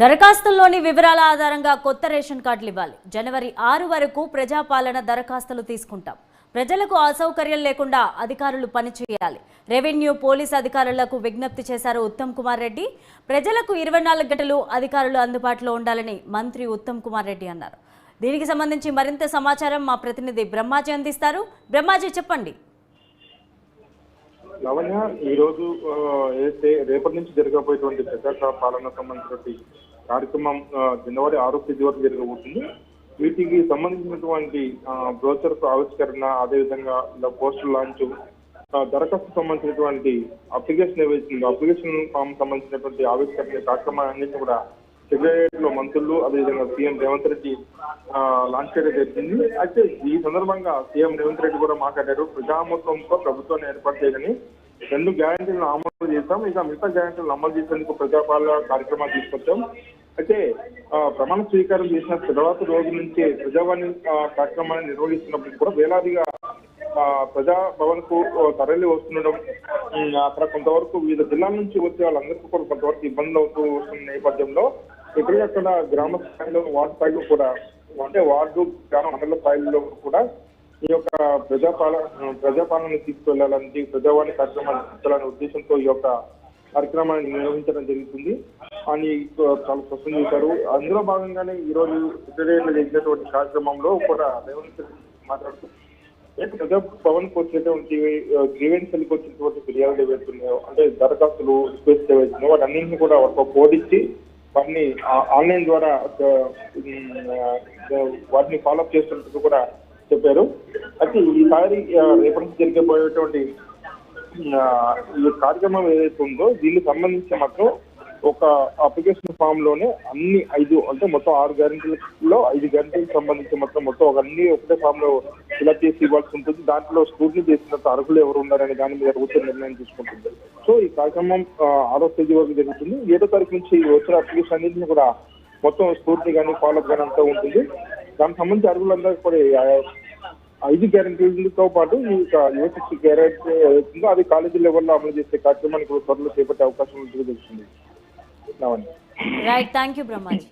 దరఖాస్తుల్లోని వివరాల ఆధారంగా కొత్త రేషన్ కార్డులు ఇవ్వాలి. జనవరి ఆరు వరకు ప్రజాపాలన దరఖాస్తులు తీసుకుంటాం. ప్రజలకు అసౌకర్యం లేకుండా అధికారులు పనిచేయాలి. రెవెన్యూ పోలీస్ అధికారులకు విజ్ఞప్తి చేశారు ఉత్తమ్ కుమార్ రెడ్డి. ప్రజలకు ఇరవై నాలుగు గంటలు అధికారులు అందుబాటులో ఉండాలని మంత్రి ఉత్తమ్ కుమార్ రెడ్డి అన్నారు. దీనికి సంబంధించి మరింత సమాచారం మా ప్రతినిధి బ్రహ్మాజీ అందిస్తారు. బ్రహ్మాజీ చెప్పండి. లవణ్య ఈ రోజు రేపటి నుంచి జరగబోయేటువంటి ప్రజా పాలన సంబంధించినటువంటి కార్యక్రమం జనవరి ఆరో తేదీ వరకు జరగబోతుంది. వీటికి సంబంధించినటువంటి బ్రోచర్ ఆవిష్కరణ అదేవిధంగా పోస్టర్ లాంచ్ దరఖాస్తు సంబంధించినటువంటి అప్లికేషన్ ఏవైతుందో అప్లికేషన్ ఫామ్ సంబంధించినటువంటి ఆవిష్కరణ కార్యక్రమాలన్నింటినీ కూడా సెక్రటరియట్లో మంత్రులు అదేవిధంగా సీఎం రేవంత్ రెడ్డి లాంచ్ చేయడం జరిగింది. అయితే ఈ సందర్భంగా సీఎం రేవంత్ రెడ్డి కూడా మాట్లాడారు. ప్రజామతంతో ప్రభుత్వాన్ని ఏర్పాటు చేయని రెండు గ్యారంటీలను అమలు చేస్తాం ఇక మిగతా గ్యారంటీలను అమలు చేసేందుకు ప్రజాపాలన కార్యక్రమాలు తీసుకొచ్చాం. అయితే ప్రమాణ స్వీకారం చేసిన తర్వాత రోజు నుంచి ప్రజావాణి కార్యక్రమాన్ని నిర్వహిస్తున్నప్పుడు కూడా వేలాదిగా ఆ, ప్రజా భవన్కు తరలి వస్తుండడం అక్కడ కొంతవరకు వివిధ జిల్లాల నుంచి వచ్చే వాళ్ళందరికీ కూడా కొంతవరకు ఇబ్బందులు అవుతూ వస్తున్న నేపథ్యంలో ఎక్కడికక్కడ గ్రామ స్థాయిలో వార్డు స్థాయిలో కూడా అంటే వార్డు గ్రామ మండల స్థాయిలో కూడా ఈ యొక్క ప్రజాపాలన ప్రజాపాలన తీసుకువెళ్ళాలని ప్రజావాణి కార్యక్రమాన్ని తీసుకెళ్ళాలనే ఉద్దేశంతో ఈ యొక్క కార్యక్రమాన్ని నిర్వహించడం జరుగుతుంది. అని చాలా స్పష్టం చేశారు. అందులో భాగంగానే ఈ రోజు సెక్రటరీలో జరిగినటువంటి కార్యక్రమంలో కూడా రేవంత్ మాట్లాడుతూ ప్రజా భవన్కు వచ్చేటువంటి గ్రీవెన్సీలకు వచ్చినటువంటి ఫిర్యాదులు ఏవైతున్నాయో అంటే దరఖాస్తులు రిక్వెస్ట్ ఏవైతున్నాయో వాటన్నింటినీ కూడా ఒక కోడ్ వాటిని ఆన్లైన్ ద్వారా వారిని వాటిని ఫాలోఅప్ చేస్తున్నట్టు కూడా చెప్పారు. అయితే ఈసారి రేపటి నుంచి జరిగిపోయేటువంటి ఈ కార్యక్రమం ఏదైతే ఉందో దీనికి సంబంధించి మాత్రం ఒక అప్లికేషన్ ఫామ్లోనే అన్ని ఐదు అంటే మొత్తం ఆరు గ్యారెంటీలలో ఐదు గ్యారెంటీలకు సంబంధించి మొత్తం మొత్తం ఒక అన్ని ఒకటే ఫామ్లో ఫిల్అప్ చేసి ఇవ్వాల్సి ఉంటుంది. దాంట్లో స్క్రూటినీ చేసినంత అర్హులు ఎవరు ఉన్నారని దాని మీద ప్రభుత్వం నిర్ణయం తీసుకుంటుంది. సో ఈ కార్యక్రమం ఆరో తేదీ వరకు జరుగుతుంది. ఏడో తారీఖు నుంచి వచ్చిన అప్లికేషన్ అన్నింటినీ కూడా మొత్తం స్ఫూర్తి కానీ ఫాలోఅప్ కానీ అంతా ఉంటుంది. దానికి సంబంధించి అర్హులందరికీ కూడా ఐదు గ్యారంటీలతో పాటు ఈ యూనివర్సిటీ గ్యారెంటీ ఏదైతుందో అది కాలేజీ లెవెల్లో అమలు చేసే కార్యక్రమాన్ని కూడా త్వరలో చేపట్టే అవకాశం ఉంటుంది. తెలుస్తుంది right thank you Brahma ji